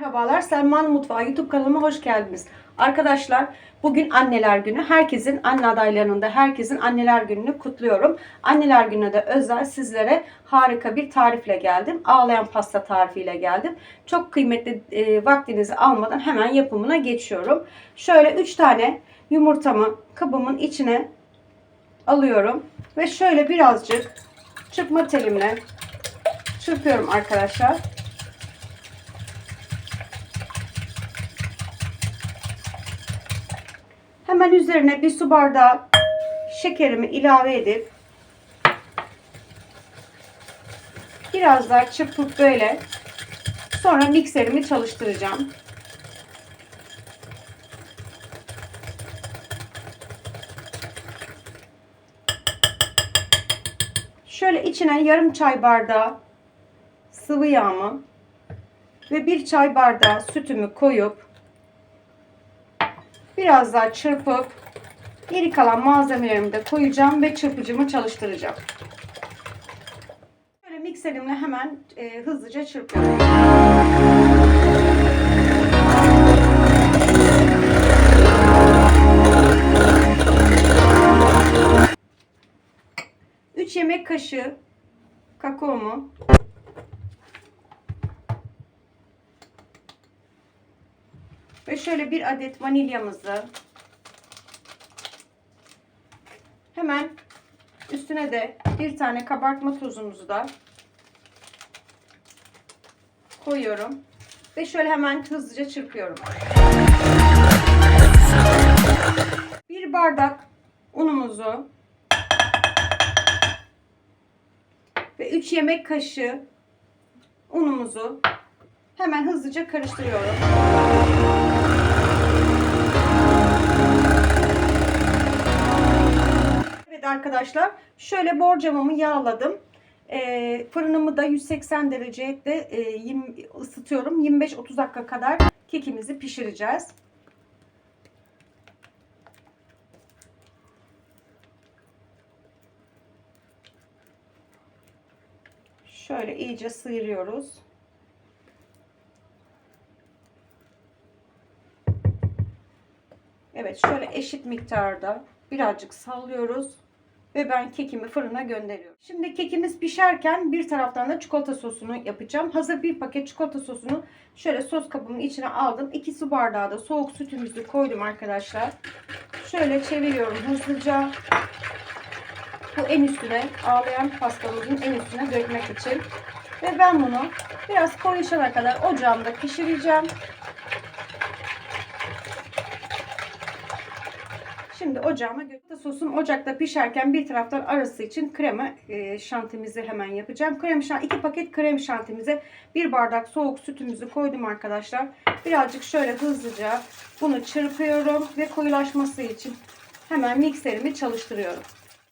Merhabalar, Selman Mutfağı YouTube kanalıma hoş geldiniz. Arkadaşlar, bugün anneler günü. Herkesin, anne adaylarının da herkesin anneler gününü kutluyorum. Anneler gününe de özel sizlere harika bir tarifle geldim. Ağlayan pasta tarifiyle geldim. Çok kıymetli e, vaktinizi almadan hemen yapımına geçiyorum. Şöyle 3 tane yumurtamı kabımın içine alıyorum. Ve şöyle birazcık çırpma telimle çırpıyorum arkadaşlar. Hemen üzerine bir su bardağı şekerimi ilave edip biraz daha çırpıp böyle sonra mikserimi çalıştıracağım. Şöyle içine yarım çay bardağı sıvı yağımı ve bir çay bardağı sütümü koyup Biraz daha çırpıp geri kalan malzemelerimi de koyacağım ve çırpıcımı çalıştıracağım. Şöyle mikserimle hemen e, hızlıca çırpıyorum. Üç yemek kaşığı kakaomu Ve şöyle bir adet vanilyamızı hemen üstüne de bir tane kabartma tozumuzu da koyuyorum. Ve şöyle hemen hızlıca çırpıyorum. Bir bardak unumuzu ve 3 yemek kaşığı unumuzu hemen hızlıca karıştırıyorum. Arkadaşlar şöyle borcamımı yağladım. E, fırınımı da 180 derecede e, yim, ısıtıyorum. 25-30 dakika kadar kekimizi pişireceğiz. Şöyle iyice sıyırıyoruz. Evet şöyle eşit miktarda birazcık sallıyoruz. Ve ben kekimi fırına gönderiyorum. Şimdi kekimiz pişerken bir taraftan da çikolata sosunu yapacağım. Hazır bir paket çikolata sosunu şöyle sos kabımın içine aldım. 2 su bardağı da soğuk sütümüzü koydum arkadaşlar. Şöyle çeviriyorum hızlıca. Bu en üstüne ağlayan pastamızın en üstüne dökmek için. Ve ben bunu biraz koyuşana kadar ocağımda pişireceğim. Şimdi ocağıma götürdüm. Sosum ocakta pişerken bir taraftan arası için krema e, şantimizi hemen yapacağım. Krem şant, iki paket krem şantimize bir bardak soğuk sütümüzü koydum arkadaşlar. Birazcık şöyle hızlıca bunu çırpıyorum ve koyulaşması için hemen mikserimi çalıştırıyorum.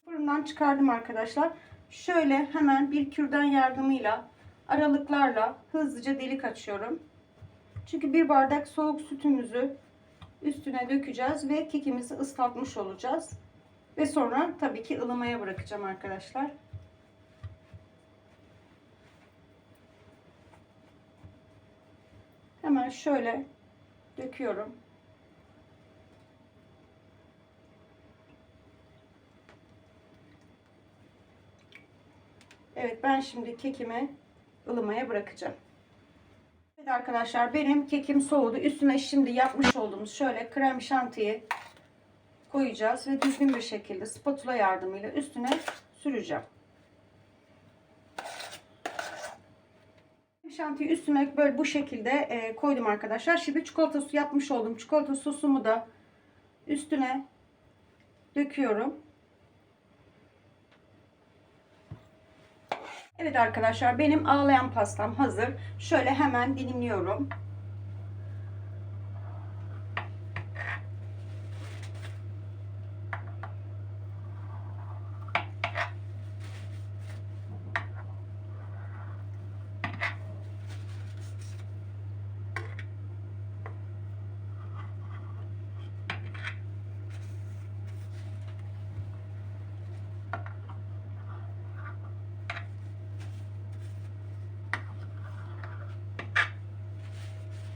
Fırından çıkardım arkadaşlar. Şöyle hemen bir kürdan yardımıyla aralıklarla hızlıca delik açıyorum. Çünkü bir bardak soğuk sütümüzü üstüne dökeceğiz ve kekimizi ıslatmış olacağız. Ve sonra tabii ki ılımaya bırakacağım arkadaşlar. Hemen şöyle döküyorum. Evet ben şimdi kekimi ılımaya bırakacağım. Evet arkadaşlar benim kekim soğudu. Üstüne şimdi yapmış olduğumuz şöyle krem şantiyi koyacağız ve düzgün bir şekilde spatula yardımıyla üstüne süreceğim. Şantiyi üstüne böyle bu şekilde e, koydum arkadaşlar. Şimdi çikolata sosu yapmış olduğum çikolata sosumu da üstüne döküyorum. Evet arkadaşlar benim ağlayan pastam hazır. Şöyle hemen dilimliyorum.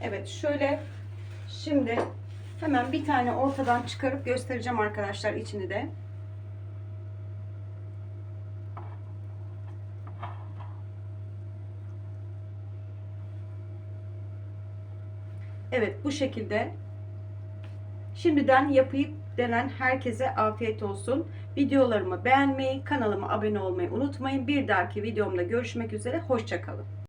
Evet şöyle şimdi hemen bir tane ortadan çıkarıp göstereceğim arkadaşlar içini de. Evet bu şekilde. Şimdiden yapıp denen herkese afiyet olsun. Videolarımı beğenmeyi, kanalıma abone olmayı unutmayın. Bir dahaki videomda görüşmek üzere. Hoşçakalın.